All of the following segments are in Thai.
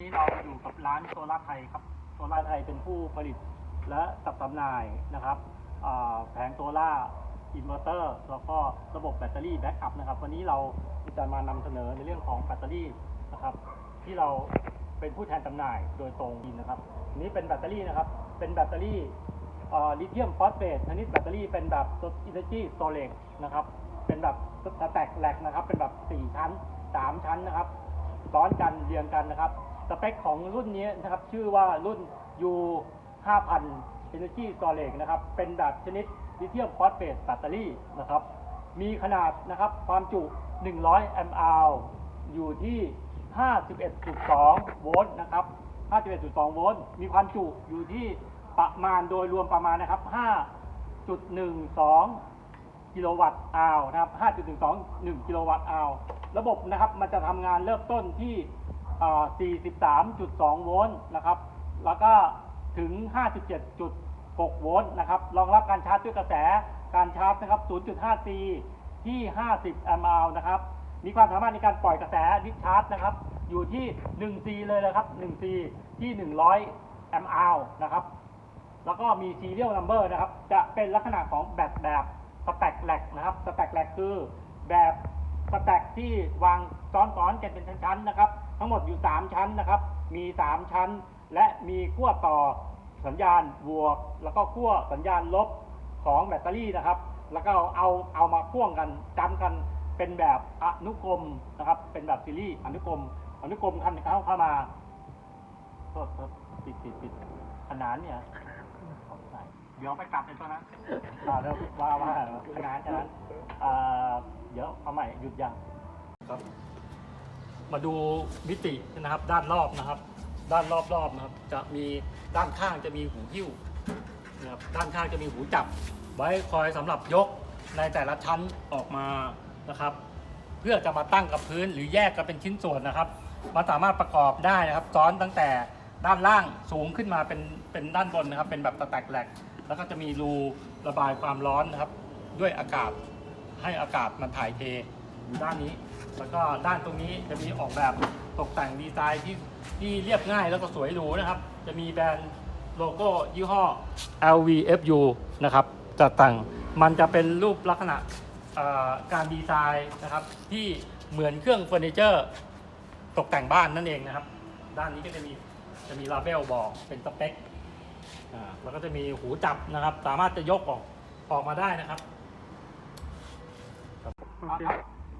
นี้เราอยู่กับร้านโซล่าไทยครับ โซล่าไทยเป็นผู้ผลิตและจัดจำหน่ายนะครับแผงโซล่าอินเวอร์เตอร์ แล้วก็ระบบแบตเตอรี่แบ็กอัพนะครับ วันนี้เราจะมานำเสนอในเรื่องของแบตเตอรี่นะครับ ที่เราเป็นผู้แทนจำหน่ายโดยตรงนะครับนี้เป็นแบตเตอรี่นะครับ เป็นแบตเตอรี่ลิเธียมฟอสเฟตชนิดแบตเตอรี่เป็นแบบ Energy Storage นะครับ เป็นแบบสแต็กแหลกนะครับ เป็นแบบ 4 ชั้น 3 ชั้นนะครับ ซ้อนกันเรียงกันนะครับ สเปคของรุ่นนี้นะครับ ชื่อว่ารุ่น U 5000 Energy Storage นะครับ เป็นแบบชนิดลิเธียมฟอสเฟตแบตเตอรี่นะครับ มีขนาดนะครับความจุ 100 แอมป์อาวอยู่ที่ 51.2 โวลต์นะครับ 51.2 โวลต์ มีความจุอยู่ที่ประมาณโดยรวมประมาณนะครับ 5.12 กิโลวัตต์อาวนะครับ 5.12 1 กิโลวัตต์อาว ระบบนะครับมันจะทำงานเริ่มต้นที่ 43.2 โวลต์นะครับ แล้วก็ถึง 57.6 โวลต์นะครับ รองรับการชาร์จด้วยกระแส การชาร์จนะครับ 0.5 C ที่ 50 แอมป์นะครับ มีความสามารถในการปล่อยกระแสดิชาร์จนะครับ อยู่ที่ 1 C เลยนะครับ 1 C ที่ 100 แอมป์นะครับ แล้วก็มี serial number นะครับ จะเป็นลักษณะของแบตแบบสแต็กแหลกนะครับ สแต็กแหลกคือแบบ สแต็กที่วางซ้อนๆกันเป็นชั้นๆนะครับ ทั้งหมดอยู่ 3 ชั้นนะครับ มี 3 ชั้น และมีขั้วต่อสัญญาณบวก แล้วก็ขั้วสัญญาณลบของแบตเตอรี่นะครับ แล้วก็เอาเอามาพ่วงกันจำกันเป็นแบบอนุกรมนะครับ เป็นแบบซีรีส์อนุกรม อนุกรมคันเข้าเข้ามาโทษโทษปิดปิดปิดขนานเนี่ยเดี๋ยวไปกลับในตัวนั้นอ่าเดี๋ยวว่าว่าขนาดฉะนั้นอ่า ดี๋ยวเอาใหม่หยุดยังครับ มาดูมิตินะครับ ด้านรอบนะครับ ด้านรอบๆนะครับ จะมีด้านข้างจะมีหูหิ้วนะครับด้านข้างจะมีหูจับ ไว้คอยสำหรับยกในแต่ละชั้นออกมานะครับ เพื่อจะมาตั้งกับพื้นหรือแยกกันเป็นชิ้นส่วนนะครับมันสามารถประกอบได้นะครับ ซ้อนตั้งแต่ด้านล่างสูงขึ้นมาเป็นเป็นด้านบนนะครับ เป็นแบบสแตกแหลก แล้วก็จะมีรูระบายความร้อนนะครับ ด้วยอากาศ ให้อากาศมันถ่ายเทอยู่ด้านนี้ แล้วก็ด้านตรงนี้จะมีออกแบบตกแต่งดีไซน์ที่ที่เรียบง่ายแล้วก็สวยหรูนะครับ จะมีแบรนด์โลโก้ยี่ห้อ LVFU นะครับจัดแต่งมันจะเป็นรูปลักษณะการดีไซน์นะครับ ที่เหมือนเครื่องเฟอร์นิเจอร์ ตกแต่งบ้านนั่นเองนะครับ ด้านนี้ก็จะมีจะมีลาเบลบอกเป็นสเปคแล้วก็จะมีหูจับนะครับ สามารถจะยกออกออกมาได้นะครับ ครับ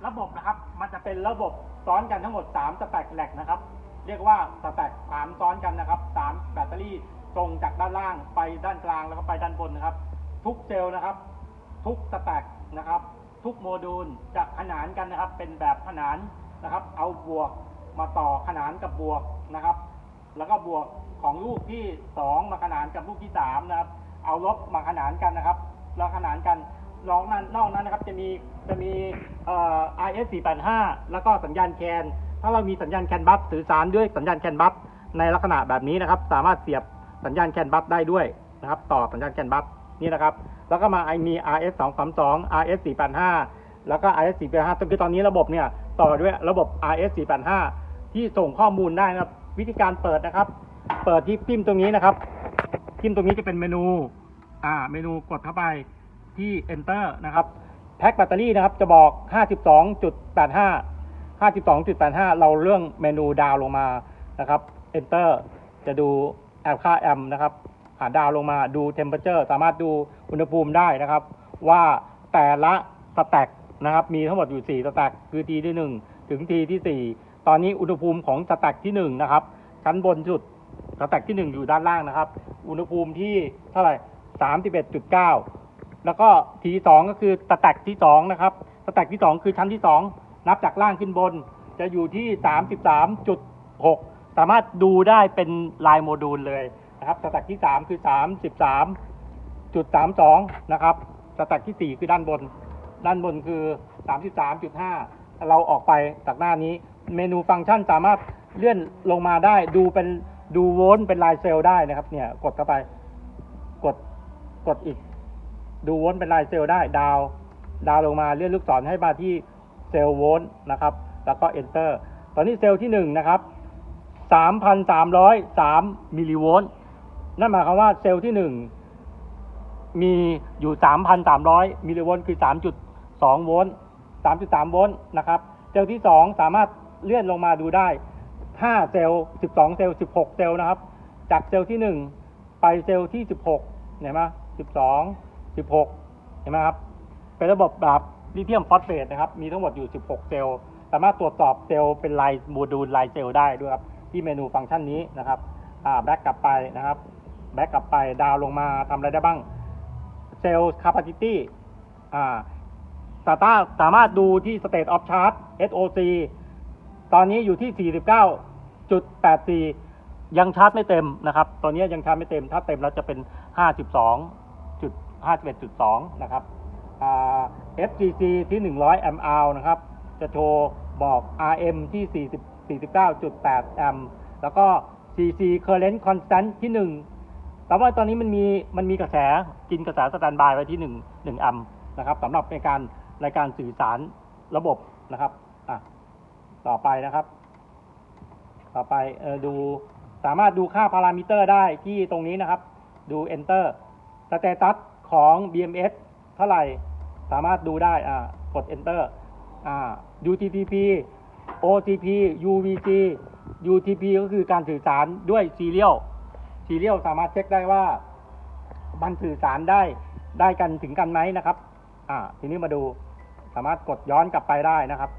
ระบบนะครับ มันจะเป็นระบบซ้อนกันทั้งหมด3สแต็กแหลกนะครับ เรียกว่าสแต็กสามซ้อนกันนะครับสามแบตเตอรี่ตรงจากด้านล่างไปด้านกลางแล้วก็ไปด้านบนนะครับ ทุกเซลล์นะครับ ทุกสแต็กนะครับ ทุกโมดูลจะขนานกันนะครับ เป็นแบบขนานนะครับ เอาบวกมาต่อขนานกับบวกนะครับ แล้วก็บวกของลูกที่ 2 มาขนานกับลูกที่3นะครับ เอาลบมาขนานกันนะครับ แล้วขนานกัน นอกนั้นนอกนั้นนะครับจะมีจะมีเอ่อ IS 485 แล้วก็สัญญาณแคนถ้าเรามีสัญญาณแคนบัฟสื่อสารด้วยสัญญาณแคนบัฟในลักษณะแบบนี้นะครับ สามารถเสียบสัญญาณแคนบัฟได้ด้วยนะครับ ต่อสัญญาณแคนบัฟนี่นะครับ แล้วก็มาไอมี RS 232 RS 485 แล้วก็ RS 485คือตอนนี้ระบบเนี่ยต่อด้วยระบบ RS 485 ที่ส่งข้อมูลได้นะครับ วิธีการเปิดนะครับ เปิดที่พิมพ์ตรงนี้นะครับพิมพ์ตรงนี้จะเป็นเมนู อ่า เมนูกดเข้าไป ที่ enter นะครับแพ็คแบตเตอรี่นะครับจะบอก 52.85 52.85 เราเรื่องเมนูดาวลงมานะครับ enter จะดูแอมค่าแอมนะครับอ่าดาวลงมาดู temperature สามารถดูอุณหภูมิได้นะครับ ว่าแต่ละสแต็กนะครับมีทั้งหมดอยู่ 4 สแต็กคือ T ที่ 1 ถึง T ที่ 4 ตอนนี้อุณหภูมิของสแต็กที่ 1 นะครับชั้นบนสุดสแต็กที่ 1 อยู่ด้านล่างนะครับ อุณหภูมิที่เท่าไหร่ 31.9 แล้วก็ T2 ก็คือสแต็กที่2นะครับสแต็กที่2คือชั้นที่2นับจากล่างขึ้นบน จะอยู่ที่33.6สามจุดหกสามารถดูได้เป็นลายโมดูลเลยนะครับสแต็กที่3คือ33.32นะครับสแต็กที่4คือด้านบน ด้านบนคือ33.5เราออกไปจากหน้านี้ เมนูฟังก์ชันสามารถเลื่อนลงมาได้ดูเป็นดูโวลต์เป็นลายเซลล์ได้นะครับ เนี่ยกดเข้าไป กดกดอีก ดูโวลต์เป็นลายเซลล์ได้ดาวดาวลงมาเลื่อนลูกศรให้มาที่เซลล์โวลต์นะครับ แล้วก็ enter ตอนนี้เซลล์ที่หนึ่งนะครับ3,303มิลลิโวลต์นั่นหมายความว่าเซลล์ที่ 1 มีอยู่ 3,300มิลลิโวลต์คือ 3.2 โวลต์3.3 โวลต์นะครับเซลล์ที่ 2 สามารถเลื่อนลงมาดูได้ 5 เซลล์ 12 เซลล์ 16 เซลล์นะครับ จากเซลล์ที่ 1 ไปเซลล์ที่ 16เห็นไหม12 16 เห็นไหมครับ เป็นระบบแบบลิเธียมฟอสเฟตนะครับ มีทั้งหมดอยู่ 16 เซลล์ สามารถตรวจสอบเซลล์เป็นลายโมดูลลายเซลล์ได้ด้วยครับ ที่เมนูฟังก์ชันนี้นะครับแบ็กกลับไปนะครับ แบ็กกลับไปดาวลงมาทำอะไรได้บ้าง เซลล์คาปาซิตี้อ่าสตาสามารถดูที่ State of Charge SOC ตอนนี้อยู่ที่ 49.84 ยังชาร์จไม่เต็มนะครับ ตอนนี้ยังชาร์จไม่เต็ม ถ้าเต็มแล้วจะเป็น 51.2 นะครับ FGC ที่ 100 แอมป์อนะครับ จะโชว์บอก RM ที่ 40 49.8 แอมป์แล้วก็ CC current constant ที่ 1 แต่ว่าตอนนี้มันมีมันมีกระแสกินกระแสสแตนบายไว้ที่ 1 1 แอมป์นะครับสำหรับในการในการสื่อสารระบบนะครับอะต่อไปนะครับ ต่อไปเออดูสามารถดูค่าพารามิเตอร์ได้ที่ตรงนี้นะครับ ดู enter สเตตัส ของ BMS เท่าไหร่ สามารถดูได้ อ่า กด enter อ่า UTP OTP UVC UTP ก็คือการสื่อสารด้วย serial serial สามารถเช็คได้ว่า มันสื่อสารได้ได้กันถึงกันไหมนะครับ อ่า ทีนี้มาดูสามารถกดย้อนกลับไปได้นะครับ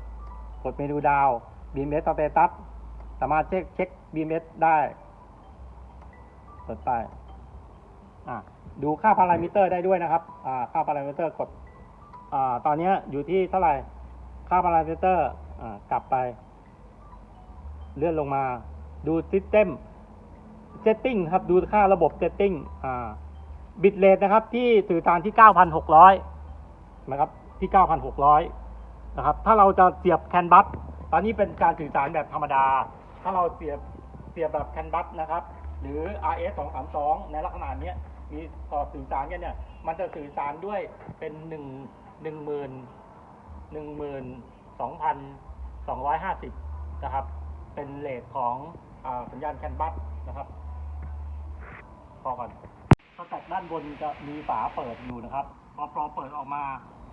กดเมนูดาว BMS status สามารถเช็คเช็ค BMS ได้กดไปอ่า ดูค่าพารามิเตอร์ได้ด้วยนะครับอ่าค่าพารามิเตอร์กดอ่าตอนนี้อยู่ที่เท่าไหร่ ค่าพารามิเตอร์อ่ากลับไป เลื่อนลงมา ดู System Setting ครับ ดูค่าระบบ Setting อ่าบิตเรทนะครับ ที่สื่อสารที่ 9,600 นะครับ ที่ 9,600 นะครับ ถ้าเราจะเสียบแคนบัสตอนนี้เป็นการสื่อสารแบบธรรมดา ถ้าเราเสียบเสียบแบบแคนบัสนะครับ หรือ RS 232ในลักษณะนี้ มีต่อสื่อสารกันเนี่ย มันจะสื่อสารด้วยเป็นหนึ่งหนึ่งหมื่นหนึ่งหมื่นสองพันสองร้อยห้าสิบนะครับ เป็นเลทของอสัญญาณแคนบัสนะครับ พอก่อนสแต็กด้านบนจะมีฝาเปิดอยู่นะครับ พอพอเปิดออกมา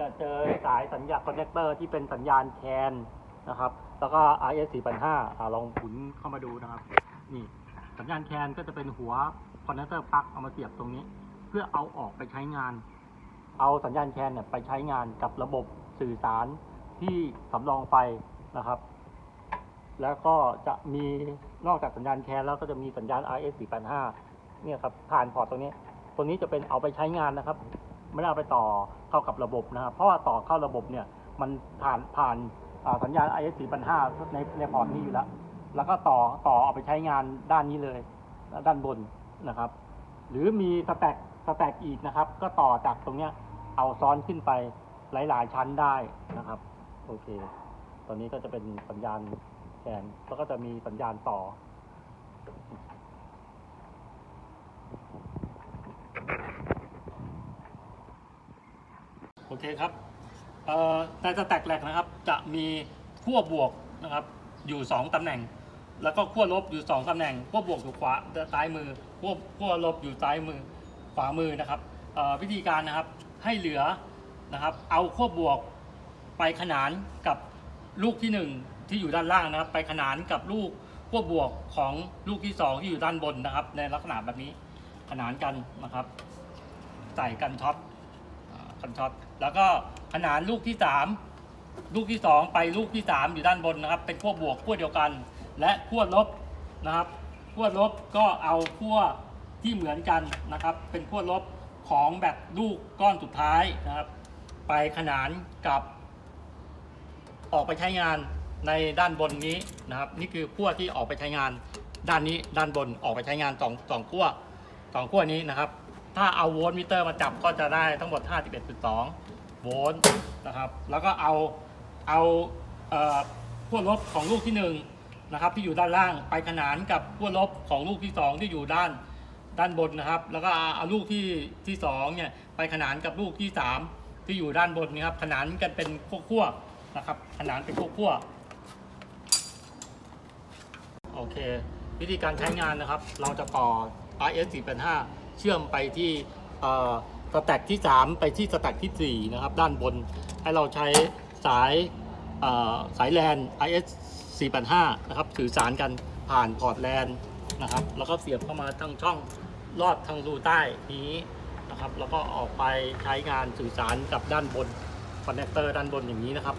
จะเจอสายสัญญาณคอนเนคเตอร์ที่เป็นสัญญาณแคนนะครับ แล้วก็ RS 4 5 0อ่าลองหมุนเข้ามาดูนะครับ นี่สัญญาณแคนก็จะเป็นหัว คอนเนคเตอร์ปลั๊กเอามาเสียบตรงนี้ เพื่อเอาออกไปใช้งาน เอาสัญญาณแคนเนี่ยไปใช้งานกับระบบสื่อสารที่สำรองไฟนะครับ แล้วก็จะมีนอกจากสัญญาณแคนแล้วก็จะมีสัญญาณ RS 485เนี่ยครับผ่านพอร์ตตรงนี้ตรงนี้จะเป็นเอาไปใช้งานนะครับ ไม่ได้เอาไปต่อเข้ากับระบบนะครับ เพราะว่าต่อเข้าระบบเนี่ยมันผ่านผ่านสัญญาณ IS 485ในในพอร์ตนี้อยู่แล้ว แล้วก็ต่อต่อเอาไปใช้งานด้านนี้เลย ด้านบน นะครับ หรือมีสแต็กสแต็กอีกนะครับ ก็ต่อจากตรงเนี้ยเอาซ้อนขึ้นไปหลาย ๆ ชั้นได้นะครับ โอเค ตอนนี้ก็จะเป็นสัญญาณแกนแล้วก็จะมีสัญญาณต่อ โอเคครับในสแต็กแหลกนะครับ จะมีขั้วบวกนะครับ อยู่ 2ตำแหน่ง แล้วก็ขั้วลบอยู่ 2ตำแหน่งขั้วบวกอยู่ขวาซ้ายมือขั้วขั้วลบอยู่ซ้ายมือขวามือนะครับวิธีการนะครับให้เหลือนะครับ เอาขั้วบวกไปขนานกับลูกที่ 1 ที่อยู่ด้านล่างนะครับ ไปขนานกับลูกขั้วบวกของลูกที่ 2 ที่อยู่ด้านบนนะครับ ในลักษณะแบบนี้ขนานกันนะครับ ใส่กันช็อตอ่าคันช็อตแล้วก็ขนานลูกที่ 3 ลูกที่ 2 ไปลูกที่ 3 อยู่ด้านบนนะครับ เป็นขั้วบวกขั้วเดียวกัน และขั้วลบนะครับขั้วลบก็เอาขั้วที่เหมือนกันนะครับ เป็นขั้วลบของแบบลูกก้อนสุดท้ายนะครับ ไปขนานกับ ออกไปใช้งานในด้านบนนี้นะครับ นี่คือขั้วที่ออกไปใช้งานด้านนี้ด้านบนออกไปใช้งานสองสองขั้วสองขั้วนี้นะครับ ถ้าเอาโวลต์มิเตอร์มาจับก็จะได้ทั้งหมด 51.2 โวลต์นะครับ แล้วก็เอาเอาขั้วลบของลูกที่ 1 นะครับที่อยู่ด้านล่างไปขนานกับขั้วลบของลูกที่ 2 ที่อยู่ด้านด้านบนนะครับ แล้วก็เอาลูกที่ที่2เนี่ยไปขนานกับลูกที่ 3 ที่อยู่ด้านบนนะครับ ขนานกันเป็นขั้วๆนะครับ ขนานเป็นขั้วๆโอเค วิธีการใช้งานนะครับ เราจะต่อ RS 485เชื่อมไปที่สแต็กที่ 3 ไปที่สแต็กที่ 4 นะครับ ด้านบน ให้เราใช้สายสายแลน RS 485 นะครับสื่อสารกันผ่านพอร์ตแลนนะครับ แล้วก็เสียบเข้ามาทางช่องลอดทางรูใต้นี้นะครับ แล้วก็ออกไปใช้งานสื่อสารกับด้านบนคอนเนคเตอร์ด้านบนอย่างนี้นะครับ